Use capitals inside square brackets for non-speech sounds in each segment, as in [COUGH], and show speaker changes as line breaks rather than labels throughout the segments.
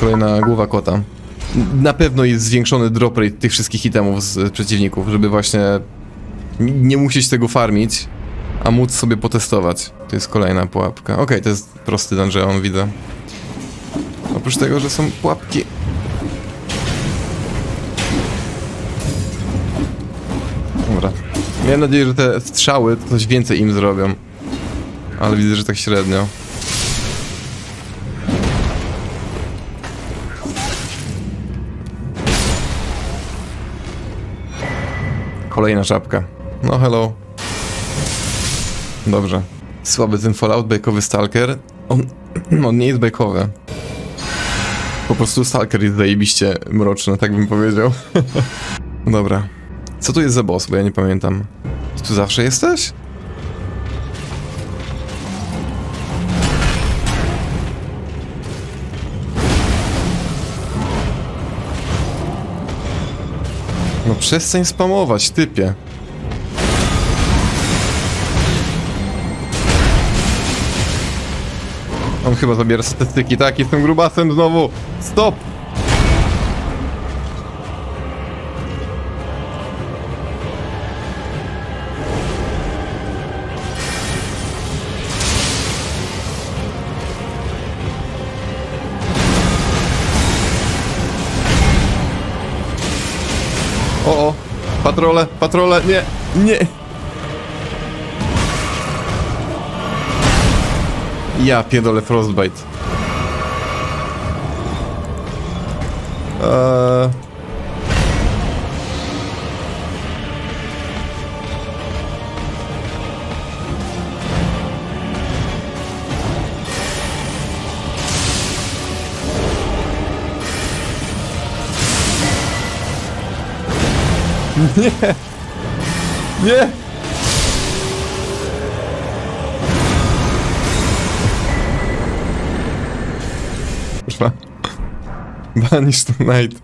Kolejna głowa kota. Na pewno jest zwiększony drop rate tych wszystkich itemów z przeciwników, żeby właśnie nie musieć tego farmić, a móc sobie potestować. To jest kolejna pułapka. Okej, to jest prosty dungeon, widzę. Oprócz tego, że są pułapki. Dobra. Miałem nadzieję, że te strzały coś więcej im zrobią. Ale widzę, że tak średnio. Kolejna czapka. No hello. Dobrze. Słaby ten Fallout, bajkowy Stalker. On, [CLEARS THROAT] on nie jest bajkowy. Po prostu Stalker jest zajebiście mroczny, tak bym powiedział. [LAUGHS] Dobra. Co tu jest za boss, bo ja nie pamiętam. Tu zawsze jesteś? Przestań spamować, typie. On chyba zabiera statystyki, tak? Jestem grubasem znowu! Stop! Patrole, patrole, nie! Nie! Ja pierdolę Frostbite. Eee... Nie! Nie! Kurwa. Banished Knight.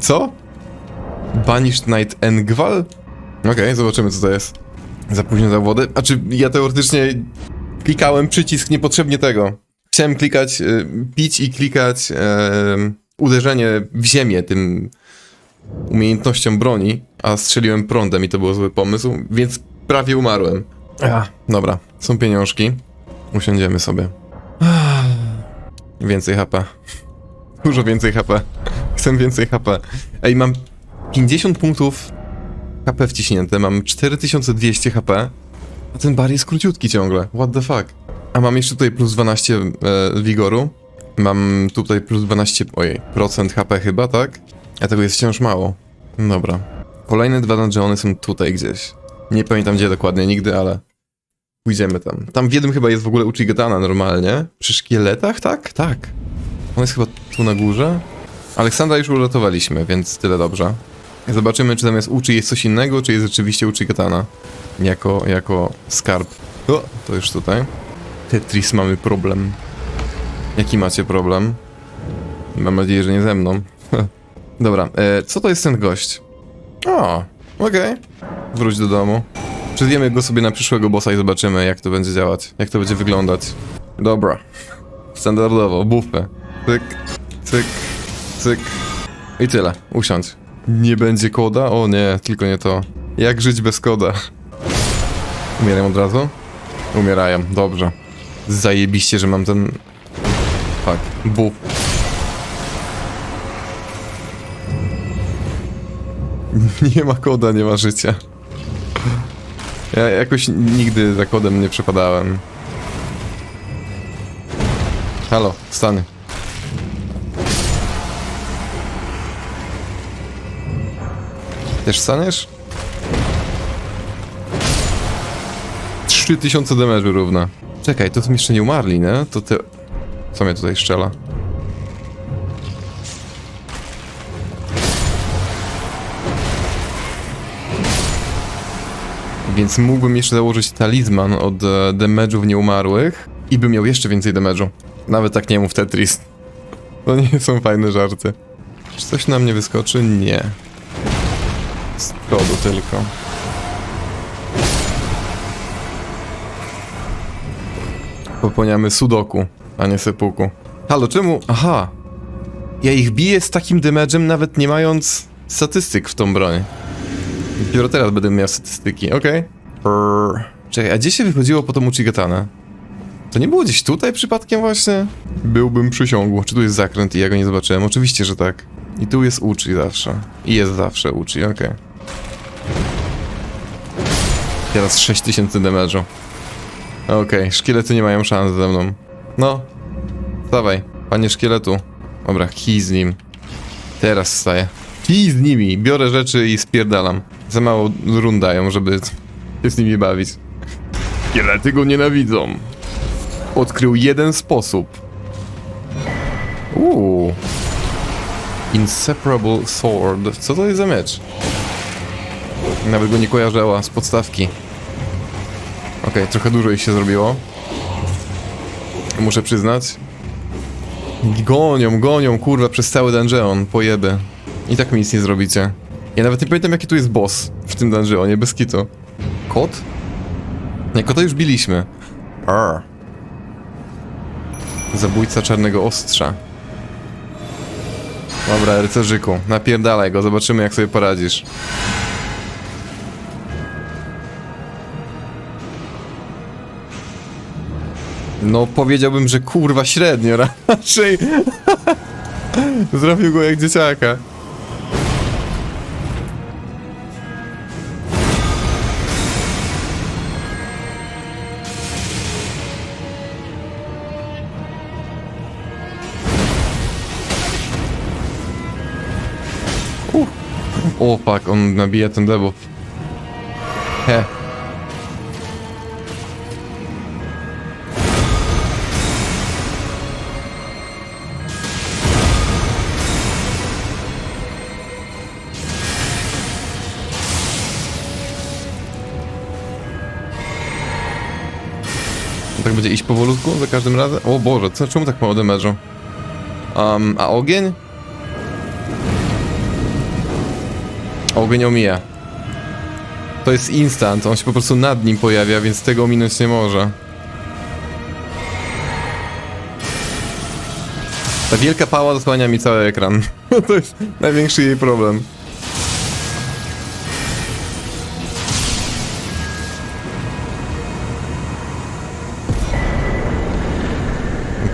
Co? Banished Knight Engwal? Okej, zobaczymy co to jest. Za późno zawody. A czy ja teoretycznie klikałem przycisk niepotrzebnie tego. Chciałem klikać, y, pić i klikać em, uderzenie w ziemię tym umiejętnością broni, a strzeliłem prądem i to był zły pomysł, więc prawie umarłem. Ach, dobra, są pieniążki. Usiądziemy sobie. [SIGHS] Więcej HP. Dużo więcej HP. Chcę więcej HP. Ej, mam 50 punktów HP wciśnięte, mam 4200 HP, a ten bar jest króciutki ciągle. What the fuck? A mam jeszcze tutaj plus 12 e, wigoru. Mam tutaj plus 12, ojej, procent HP chyba, tak? A tego jest wciąż mało. Dobra. Kolejne dwa dungeony są tutaj gdzieś. Nie pamiętam gdzie dokładnie nigdy, ale pójdziemy tam. Tam w jednym chyba jest w ogóle Uchigatana normalnie. Przy szkieletach, tak? Tak. On jest chyba tu na górze. Aleksandra już uratowaliśmy, więc tyle dobrze. Zobaczymy, czy tam jest Uchi jest coś innego, czy jest rzeczywiście Uchigatana. Jako, jako skarb. O, to już tutaj. Tetris mamy problem. Jaki macie problem? Mam nadzieję, że nie ze mną. [LAUGHS] Dobra, e, co to jest ten gość? O, okej. Wróć do domu. Przezjemy go sobie na przyszłego bossa i zobaczymy, jak to będzie działać. Jak to będzie wyglądać. Dobra. Standardowo, buffę. Cyk, cyk, cyk. I tyle. Usiądź. Nie będzie koda? O nie, tylko nie to. Jak żyć bez koda? Umieram od razu? Umierają, dobrze. Zajebiście, że mam ten... Fuck, buff. [LAUGHS] Nie ma koda, nie ma życia. Ja jakoś nigdy za kodem nie przepadałem. Halo, wstany. Też staniesz? 3000 damage'u równa. Czekaj, to są jeszcze nie umarli, nie? To ty... Co mnie tutaj strzela? Więc mógłbym jeszcze założyć talizman od e, damage'ów nieumarłych i bym miał jeszcze więcej damage'u. Nawet tak nie mów Tetris. To nie są fajne żarty. Czy coś na mnie wyskoczy? Nie. Z przodu tylko. Popełniamy sudoku, a nie sepuku. Halo, czemu? Aha! Ja ich biję z takim damage'em, nawet nie mając statystyk w tą broń. Dopiero teraz będę miał statystyki, okej. Okay. Czekaj, a gdzie się wychodziło po tą Uchigatana? To nie było gdzieś tutaj przypadkiem właśnie? Byłbym przysiągł. Czy tu jest zakręt i ja go nie zobaczyłem? Oczywiście, że tak. I tu jest Uchi zawsze. I jest zawsze Uchi, okej. Teraz 6000 damage'u. Okej, szkielety nie mają szans ze mną. No. Dawaj, panie szkieletu. Dobra, kij z nim. Teraz wstaję. Kij z nimi. Biorę rzeczy i spierdalam. Za mało run dają, żeby się z nimi bawić. Szkielety go nienawidzą. Odkrył jeden sposób. Uuu. Inseparable Sword. Co to jest za mecz? Nawet go nie kojarzyła z podstawki. Okej, trochę dużo ich się zrobiło. Muszę przyznać. Gonią, gonią, kurwa, przez cały dungeon, pojeby. I tak mi nic nie zrobicie. Ja nawet nie pamiętam, jaki tu jest boss w tym dungeonie, bez kitu. Kot? Nie, kota już biliśmy. Arr. Zabójca czarnego ostrza. Dobra, rycerzyku, napierdalaj go, zobaczymy jak sobie poradzisz. No, powiedziałbym, że kurwa średnio [LAUGHS] raczej. [LAUGHS] Zrobił go jak dzieciaka. O, fuck, on nabija ten debuff. He. Tak będzie iść powolutku za każdym razem? O Boże, co, czemu tak mało damage'u? Um, a ogień? Ogień omija. To jest instant, on się po prostu nad nim pojawia, więc tego ominąć nie może. Ta wielka pała zasłania mi cały ekran. [LAUGHS] to jest największy jej problem.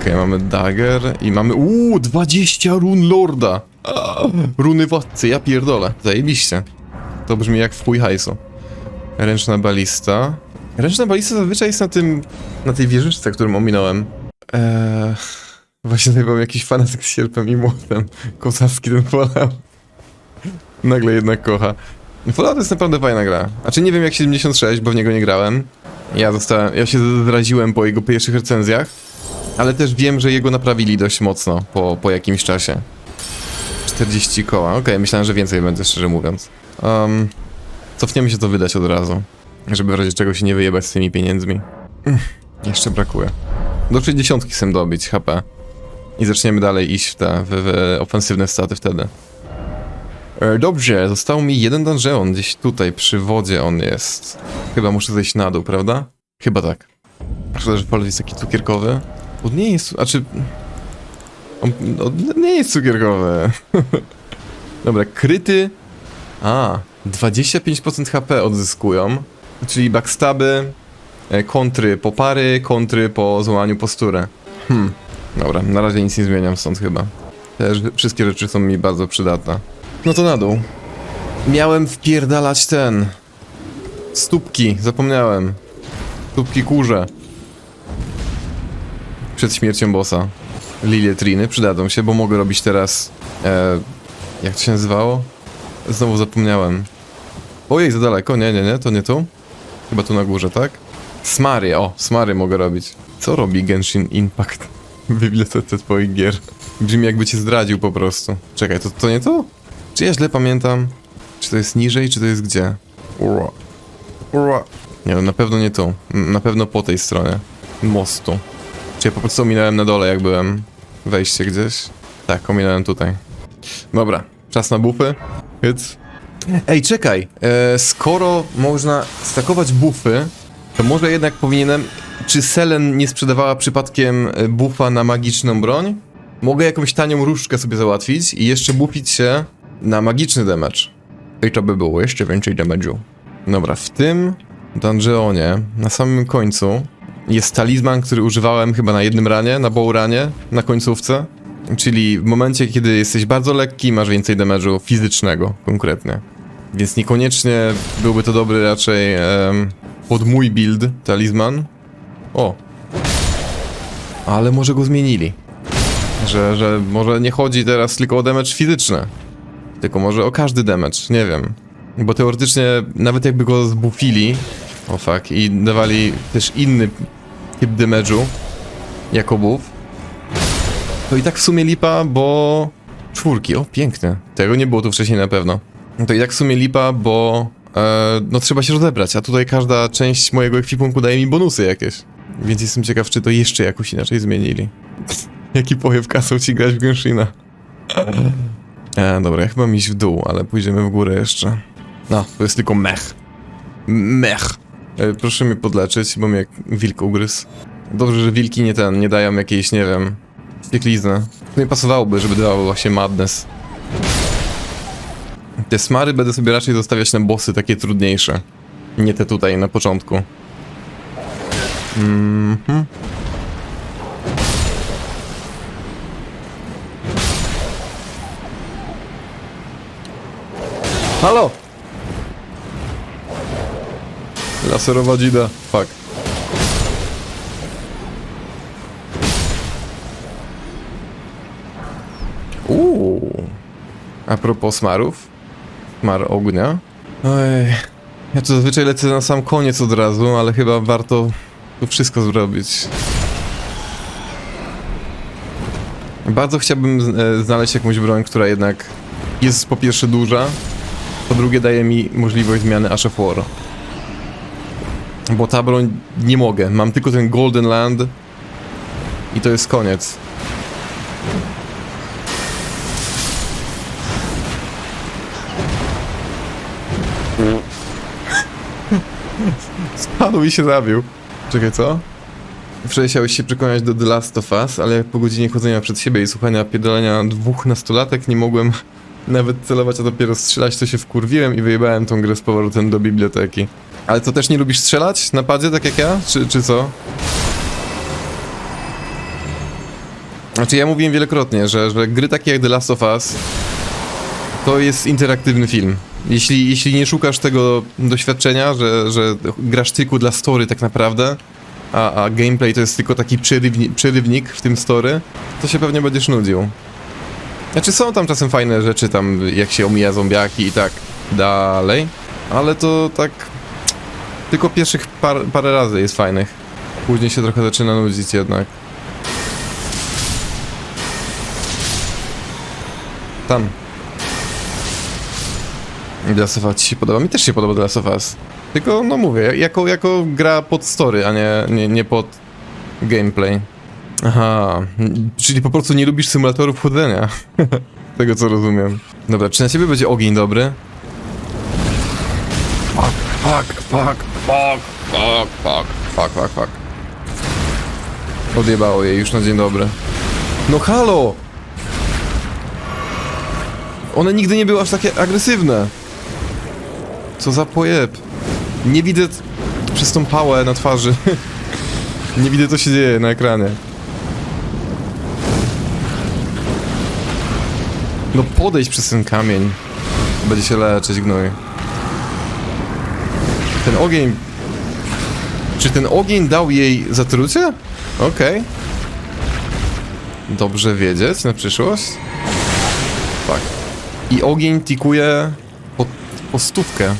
Okej, mamy dagger i mamy... Uuu, 20 run lorda! A, runy władcy, ja pierdolę. Zajebiście. To brzmi jak w chuj hajsu. Ręczna balista. Ręczna balista zazwyczaj jest na tym... na tej wieżyczce, którą ominąłem. Eee... Właśnie tutaj był jakiś fanatyk z sierpem i młotem. Kozacki ten Fallout. Nagle jednak kocha. Fallout jest naprawdę fajna gra. Znaczy nie wiem jak 76, bo w niego nie grałem. Ja zostałem... ja się zraziłem po jego pierwszych recenzjach. Ale też wiem, że jego naprawili dość mocno po, po jakimś czasie. 40 koła, okej, myślałem, że więcej będzie, szczerze mówiąc. Um, cofniemy się to wydać od razu, żeby w razie czego się nie wyjebać z tymi pieniędzmi. Ech, jeszcze brakuje. Do 60 chcę dobić HP. I zaczniemy dalej iść w te w, w ofensywne staty wtedy. E, dobrze, został mi jeden dungeon, gdzieś tutaj przy wodzie on jest. Chyba muszę zejść na dół, prawda? Chyba tak. Szkoda, że Paul jest taki cukierkowy. On nie jest, znaczy... On nie jest cukierkowy. [LAUGHS] Dobra, kryty... A, 25% HP odzyskują. Czyli backstaby, e, kontry po pary, kontry po złamaniu postury. Hmm, dobra, na razie nic nie zmieniam stąd chyba. Te wszystkie rzeczy są mi bardzo przydatne. No to na dół. Miałem wpierdalać ten... Stópki, zapomniałem. Stópki kurze przed śmiercią bossa. Lilie Triny przydadzą się, bo mogę robić teraz. E, jak to się nazywało? Znowu zapomniałem. Ojej, za daleko. Nie, nie, nie, to nie tu. Chyba tu na górze, tak? Smary, o, smary mogę robić. Co robi Genshin Impact w [LAUGHS] bibliotece twoich gier? Brzmi jakby cię zdradził po prostu. Czekaj, to, to nie tu? Czy ja źle pamiętam? Czy to jest niżej, czy to jest gdzie? Ura. Ura. Nie, no na pewno nie tu. Na pewno po tej stronie. Mostu. Czy ja po prostu ominąłem na dole, jak byłem? Wejście gdzieś? Tak, ominąłem tutaj. Dobra, czas na bufy. Hyc. Ej, czekaj. E, skoro można stakować bufy, to może jednak powinienem... Czy Selen nie sprzedawała przypadkiem e, bufa na magiczną broń? mogę jakąś tanią różdżkę sobie załatwić i jeszcze bufić się na magiczny damage. I to by było jeszcze więcej damage'u. Dobra, w tym dungeonie, na samym końcu, jest talizman, który używałem chyba na jednym ranie, na bow ranie, na końcówce. Czyli w momencie, kiedy jesteś bardzo lekki, masz więcej damage'u fizycznego konkretnie. Więc niekoniecznie byłby to dobry raczej em, pod mój build talizman. O. Ale może go zmienili. Że, że może nie chodzi teraz tylko o damage fizyczny. Tylko może o każdy damage, nie wiem. Bo teoretycznie nawet jakby go zbufili, o fuck, i dawali też inny typ damage'u jako buff, to i tak w sumie lipa, bo... Czwórki, o piękne. Tego nie było tu wcześniej na pewno. To i tak w sumie lipa, bo... E, no trzeba się rozebrać, a tutaj każda część mojego ekwipunku daje mi bonusy jakieś. Więc jestem ciekaw, czy to jeszcze jakoś inaczej zmienili. [LAUGHS] Jaki pojew kasą ci grać w Genshina. [LAUGHS] E, dobra, ja chyba iść w dół, ale pójdziemy w górę jeszcze. No, to jest tylko mech. Mech. E, proszę mnie podleczyć, bo mnie jak wilk ugryzł. Dobrze, że wilki nie ten, nie dają jakiejś, nie wiem, wścieklizny. To nie pasowałoby, żeby dawały właśnie madness. Te smary będę sobie raczej zostawiać na bossy takie trudniejsze. Nie te tutaj na początku. Mhm. Halo! Laserowa dzida. Fuck. Uuu. A propos smarów. Smar ognia. Oj. Ja tu zazwyczaj lecę na sam koniec od razu, ale chyba warto tu wszystko zrobić. Bardzo chciałbym e, znaleźć jakąś broń, która jednak jest po pierwsze duża, po drugie daje mi możliwość zmiany Ash of War. Bo ta broń nie mogę. Mam tylko ten Golden Land i to jest koniec. Spadł i się zabił. Czekaj, co? Wczoraj się przekonać do The Last of Us, ale jak po godzinie chodzenia przed siebie i słuchania pierdolenia dwóch nastolatek nie mogłem [LAUGHS] nawet celować, a dopiero strzelać, to się wkurwiłem i wyjebałem tą grę z powrotem do biblioteki. Ale to też nie lubisz strzelać na padzie, tak jak ja? Czy, czy co? Znaczy ja mówiłem wielokrotnie, że, że gry takie jak The Last of Us to jest interaktywny film. Jeśli, jeśli nie szukasz tego doświadczenia, że, że grasz tylko dla story tak naprawdę, a, a gameplay to jest tylko taki przerywni, przerywnik w tym story, to się pewnie będziesz nudził. Znaczy są tam czasem fajne rzeczy, tam jak się omija zombiaki i tak dalej, ale to tak tylko pierwszych par, parę razy jest fajnych. Później się trochę zaczyna nudzić jednak. Tam. The Last of Us ci się podoba? Mi też się podoba The Last of Us. Tylko, no mówię, jako, jako gra pod story, a nie, nie, nie pod gameplay. Aha, czyli po prostu nie lubisz symulatorów chodzenia. [LAUGHS] Tego co rozumiem. Dobra, czy na ciebie będzie ogień dobry? Fuck, fuck, fuck, fuck, fuck, fuck, fuck, fuck, fuck. Odjebało jej już na dzień dobry. No halo! One nigdy nie były aż takie agresywne. Co za pojeb. Nie widzę przez tą pałę na twarzy. [LAUGHS] nie widzę co się dzieje na ekranie. No podejdź przez ten kamień. Będzie się leczyć gnój. Ten ogień... Czy ten ogień dał jej zatrucie? Okej. Dobrze wiedzieć na przyszłość. Tak. I ogień tikuje po, po stówkę.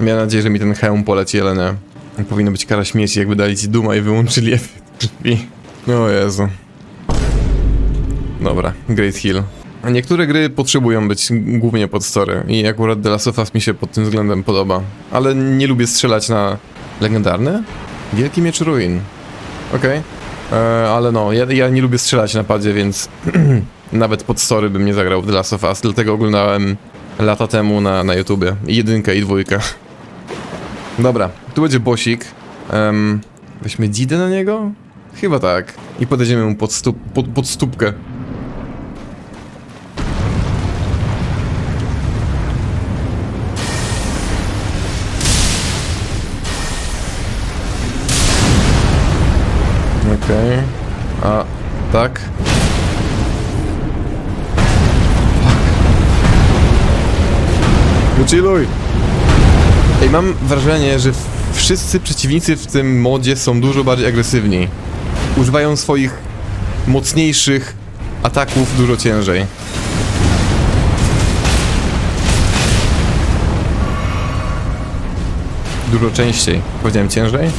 Miałem nadzieję, że mi ten hełm poleci, ale nie. Powinno być kara śmieci, jakby dali ci duma i wyłączyli drzwi. O Jezu. Dobra, Great Hill. Niektóre gry potrzebują być głównie pod story i akurat The Last of Us mi się pod tym względem podoba. Ale nie lubię strzelać na legendarne? Wielki Miecz Ruin. Okej. E, Ale no, ja, ja nie lubię strzelać na padzie, więc [CLEARS THROAT] nawet pod story bym nie zagrał w The Last of Us, dlatego oglądałem lata temu na, na YouTubie. Jedynkę i dwójkę. [LAUGHS] Dobra, tu będzie bosik. Um, weźmy dzidę na niego? Chyba tak. I podejdziemy mu pod, stup, pod, pod stópkę. Okej. A, tak? Wychilluj! Ej, mam wrażenie, że wszyscy przeciwnicy w tym modzie są dużo bardziej agresywni. Używają swoich mocniejszych ataków dużo ciężej. Dużo częściej. Powiedziałem ciężej?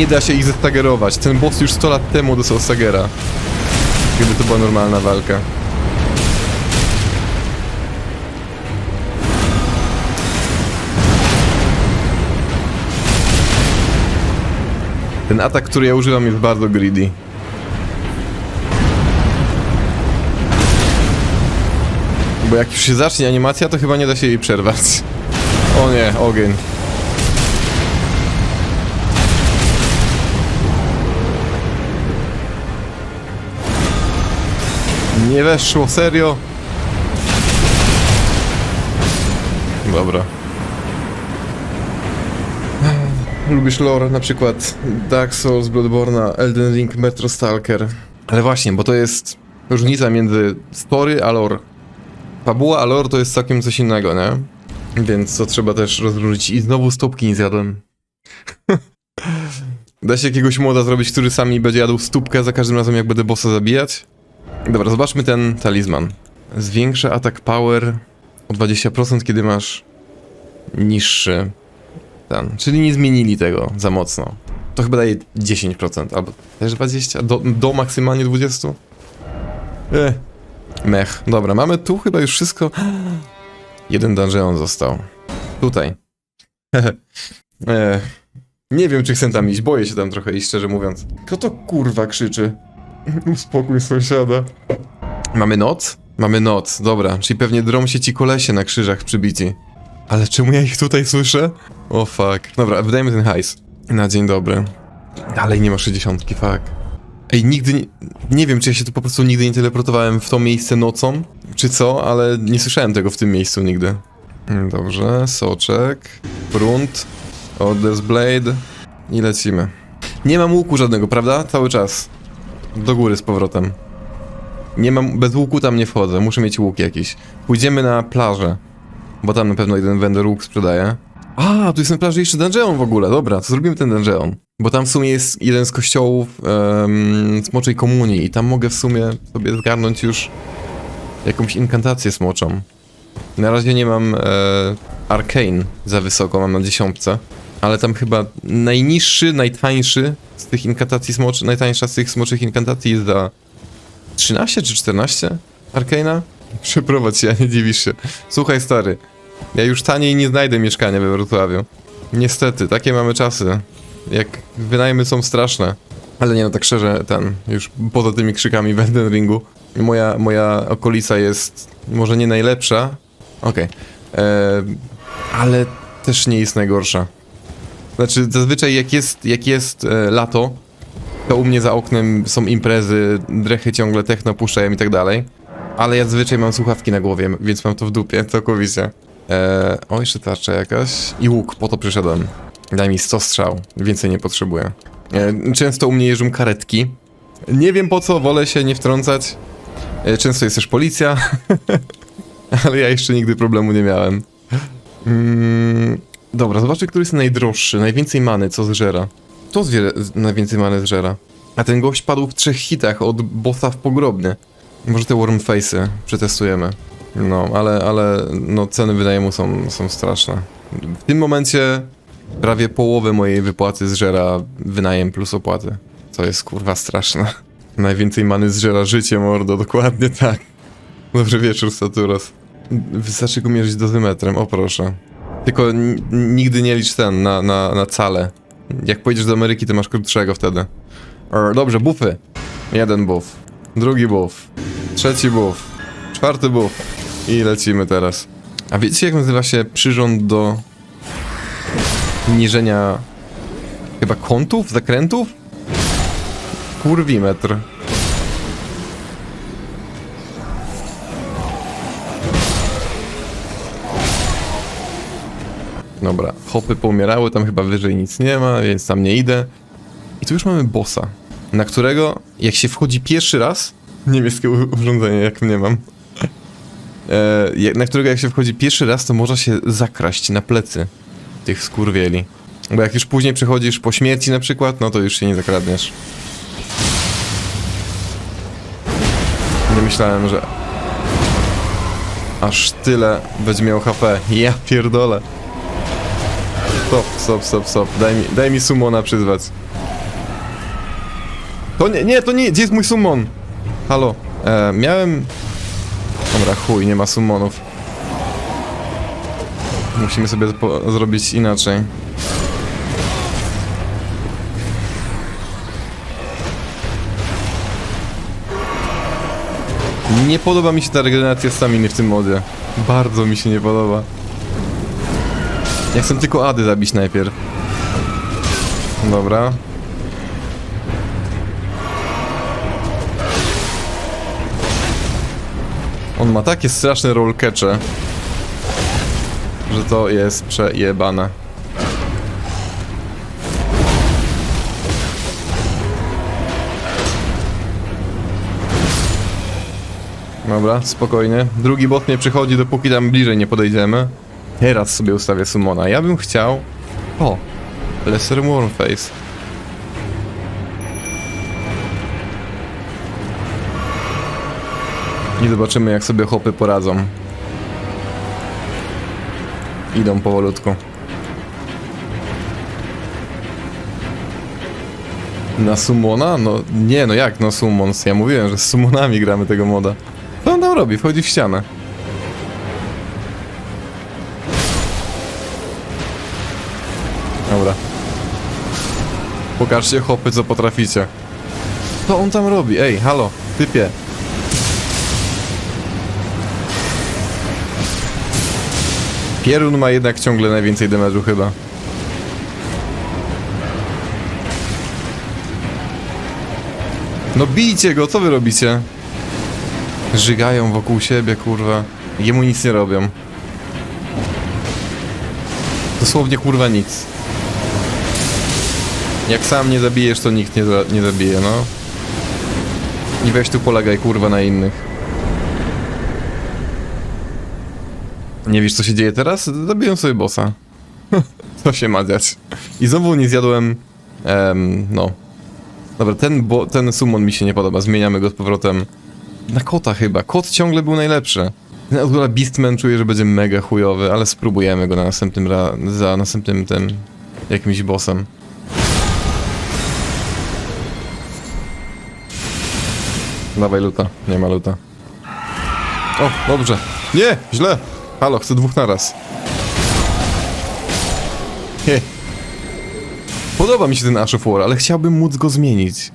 Nie da się ich zestagerować. Ten boss już 100 lat temu dostał stagera. Gdyby to była normalna walka. Ten atak, który ja używam jest bardzo greedy. Bo jak już się zacznie animacja, to chyba nie da się jej przerwać. O nie, ogień. Nie weszło, serio? Dobra. Lubisz lore, na przykład Dark Souls, Bloodborne, Elden Ring, Metro Stalker. Ale właśnie, bo to jest różnica między story a lore. Fabuła a lore to jest całkiem coś innego, nie? Więc to trzeba też rozróżnić. I znowu stópki nie zjadłem. [LAUGHS] da się jakiegoś moda zrobić, który sami będzie jadł stópkę za każdym razem, jak będę bossa zabijać? Dobra, zobaczmy ten talizman. Zwiększa atak power o 20%, kiedy masz niższy ten. Czyli nie zmienili tego za mocno. To chyba daje 10%, albo też 20%, do, do maksymalnie 20%. Eh. Mech. Dobra, mamy tu chyba już wszystko. [GASPS] Jeden dungeon został. Tutaj. [LAUGHS] eh. Nie wiem, czy chcę tam iść, boję się tam trochę iść, szczerze mówiąc. Kto to kurwa krzyczy? [LAUGHS] Uspokój sąsiada. Mamy noc? Mamy noc, dobra. Czyli pewnie drą się ci kolesie na krzyżach przybici. Ale czemu ja ich tutaj słyszę? O fuck. Dobra, wydajmy ten hajs. Na dzień dobry. Dalej nie ma 60, fuck. Ej, nigdy nie... Nie wiem, czy ja się tu po prostu nigdy nie teleportowałem w to miejsce nocą, czy co, ale nie słyszałem tego w tym miejscu nigdy. Mm, Dobrze, soczek, grunt, Odess Blade i lecimy. Nie mam łuku żadnego, prawda? Cały czas. Do góry z powrotem. Nie mam, bez łuku tam nie wchodzę, muszę mieć łuk jakiś. Pójdziemy na plażę, bo tam na pewno jeden vendor łuk sprzedaje. A, tu jest na plaży jeszcze dungeon w ogóle, dobra, to zrobimy ten dungeon. Bo tam w sumie jest jeden z kościołów um, Smoczej Komunii i tam mogę w sumie sobie zgarnąć już jakąś inkantację smoczą. Na razie nie mam e, Arcane za wysoko, mam na dziesiątce. Ale tam chyba najniższy, najtańszy z tych inkantacji smoczy, najtańsza z tych smoczych inkantacji jest za 13 czy 14 Arcana? Przeprowadź się, nie dziwisz się. Słuchaj stary, ja już taniej nie znajdę mieszkania we Wrocławiu. Niestety, takie mamy czasy. Jak wynajmy są straszne. Ale nie no, tak szczerze, ten, już poza tymi krzykami w Elden Ringu, moja, moja okolica jest może nie najlepsza, okej, okay. ale też nie jest najgorsza. Znaczy, zazwyczaj jak jest, jak jest e, lato, to u mnie za oknem są imprezy, drechy ciągle techno puszczają i tak dalej. Ale ja zazwyczaj mam słuchawki na głowie, więc mam to w dupie, całkowicie. Eee, o, jeszcze tarcza jakaś. I łuk, po to przyszedłem. Daj mi 100 strzał, więcej nie potrzebuję. E, często u mnie jeżdżą karetki. Nie wiem po co, wolę się nie wtrącać. E, często jest też policja. [LAUGHS] Ale ja jeszcze nigdy problemu nie miałem. Mm, dobra, zobaczę, który jest najdroższy. Najwięcej many, co zżera. To zwier najwięcej many zżera. A ten gość padł w trzech hitach od bossa w pogrobnie. Może te Wormface'y przetestujemy. No, ale, ale no, ceny wynajmu są, są straszne. W tym momencie prawie połowę mojej wypłaty zżera wynajem plus opłaty. Co jest kurwa straszne. Najwięcej many zżera życie, mordo, dokładnie tak. Dobry wieczór, Saturos. Wystarczy go mierzyć dozymetrem, o proszę. Tylko nigdy nie licz ten na, na, na cale. Jak pojedziesz do Ameryki, to masz krótszego wtedy. Er, dobrze, buffy. Jeden buff. Drugi buff. Trzeci buff. Czwarty buff. I lecimy teraz. A wiecie jak nazywa się przyrząd do mierzenia chyba kątów, zakrętów? Kurwimetr. Dobra, hopy poumierały, tam chyba wyżej nic nie ma, więc tam nie idę. I tu już mamy bossa, na którego jak się wchodzi pierwszy raz, niebieskie urządzenie jak mnie mam, e, na którego jak się wchodzi pierwszy raz, to można się zakraść na plecy tych skurwieli. Bo jak już później przechodzisz po śmierci na przykład, no to już się nie zakradniesz. Nie myślałem, że aż tyle będzie miał HP. Ja pierdolę. Stop, stop, stop, stop. Daj mi, daj mi summona przyzwać. To nie, nie, to nie, gdzie jest mój summon? Halo, e, miałem... Dobra, chuj, nie ma summonów. Musimy sobie zrobić inaczej. Nie podoba mi się ta regeneracja staminy w tym modzie. Bardzo mi się nie podoba. Ja chcę tylko Ady zabić najpierw. Dobra. On ma takie straszne rollcatche, że to jest przejebane. Dobra, spokojnie. Drugi bot nie przychodzi, dopóki tam bliżej nie podejdziemy. Teraz sobie ustawię summona. Ja bym chciał... O! Lesser Warmface. I zobaczymy jak sobie hopy poradzą. Idą powolutku. Na summona? No nie, no jak no summons? Ja mówiłem, że z summonami gramy tego moda. Co on tam robi? Wchodzi w ścianę. Pokażcie hopy, co potraficie. Co on tam robi? Ej, halo, typie. Pierun ma jednak ciągle najwięcej damage'u chyba. No bijcie go, co wy robicie? Żygają wokół siebie, kurwa. Jemu nic nie robią. Dosłownie kurwa nic. Jak sam nie zabijesz, to nikt nie, za nie zabije, no. I weź tu polegaj kurwa na innych. Nie wiesz co się dzieje teraz? Zabiję sobie bossa. [LAUGHS] co się ma dziać? I znowu nie zjadłem... em, no. Dobra, ten, bo, ten summon mi się nie podoba. Zmieniamy go z powrotem na kota chyba. Kot ciągle był najlepszy. Ten Outlaw Beastman czuję, że będzie mega chujowy, ale spróbujemy go na następnym ra za następnym tym jakimś bossem. Dawaj luta, nie ma luta. O, dobrze. Nie, źle. Halo, chcę dwóch naraz. He. Podoba mi się ten Ash of War, ale chciałbym móc go zmienić.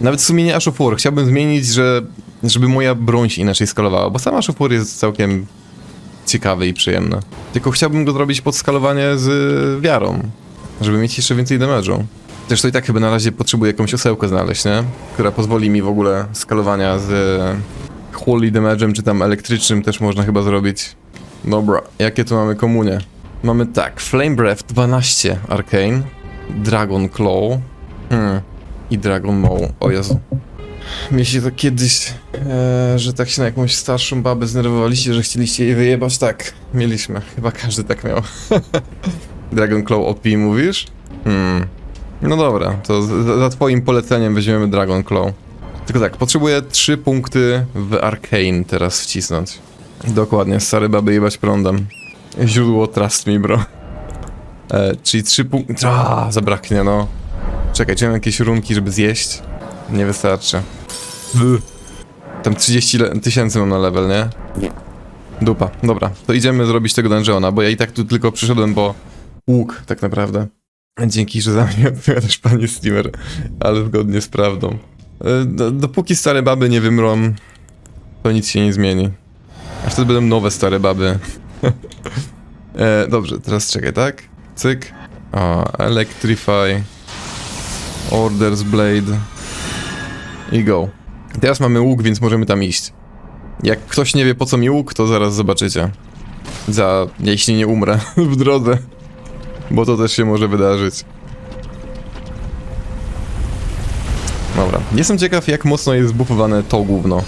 Nawet w sumie nie Ash of War, chciałbym zmienić, że, żeby moja broń się inaczej skalowała, bo sam Ash of War jest całkiem ciekawy i przyjemny. Tylko chciałbym go zrobić pod skalowanie z wiarą, żeby mieć jeszcze więcej damage'u. Zresztą i tak chyba na razie potrzebuję jakąś osełkę znaleźć, nie? Która pozwoli mi w ogóle skalowania z holy damage'em, czy tam elektrycznym też można chyba zrobić. Dobra, jakie tu mamy komunie? Mamy tak, Flame Breath 12 Arcane, Dragon Claw, hmm, i Dragon Maw. O Jezu. Mieliście to kiedyś, e, że tak się na jakąś starszą babę znerwowaliście, że chcieliście jej wyjebać? Tak, mieliśmy. Chyba każdy tak miał. [LAUGHS] Dragon Claw OP mówisz? Hmm. No dobra, to za, za twoim poleceniem weźmiemy Dragon Claw. Tylko tak, potrzebuję 3 punkty w Arcane teraz wcisnąć. Dokładnie, stary baby jebać prądem. Źródło trust me, bro. E, czyli 3 punkty... A, zabraknie, no. Czekaj, czy mam jakieś runki, żeby zjeść? Nie wystarczy. Wy. Tam 30 le- tysięcy mam na level, nie? Dupa. Dobra, to idziemy zrobić tego dungeona, bo ja i tak tu tylko przyszedłem po łuk, tak naprawdę. Dzięki, że za mnie [LAUGHS] odpowiadasz, panie streamer, ale zgodnie z prawdą. E, do- Dopóki stare baby nie wymrą, to nic się nie zmieni. A wtedy będą nowe stare baby. [LAUGHS] e, dobrze, teraz czekaj, tak? Cyk. O, Electrify. Orders Blade. I go. Teraz mamy łuk, więc możemy tam iść. Jak ktoś nie wie po co mi łuk, to zaraz zobaczycie. Za... jeśli nie umrę [LAUGHS] w drodze. Bo to też się może wydarzyć. Dobra. Jestem ciekaw, jak mocno jest zbufowane to gówno.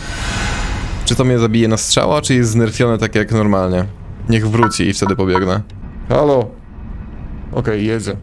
Czy to mnie zabije na strzała, czy jest znerfione tak jak normalnie? Niech wróci i wtedy pobiegnę. Halo? Okej, jedzę.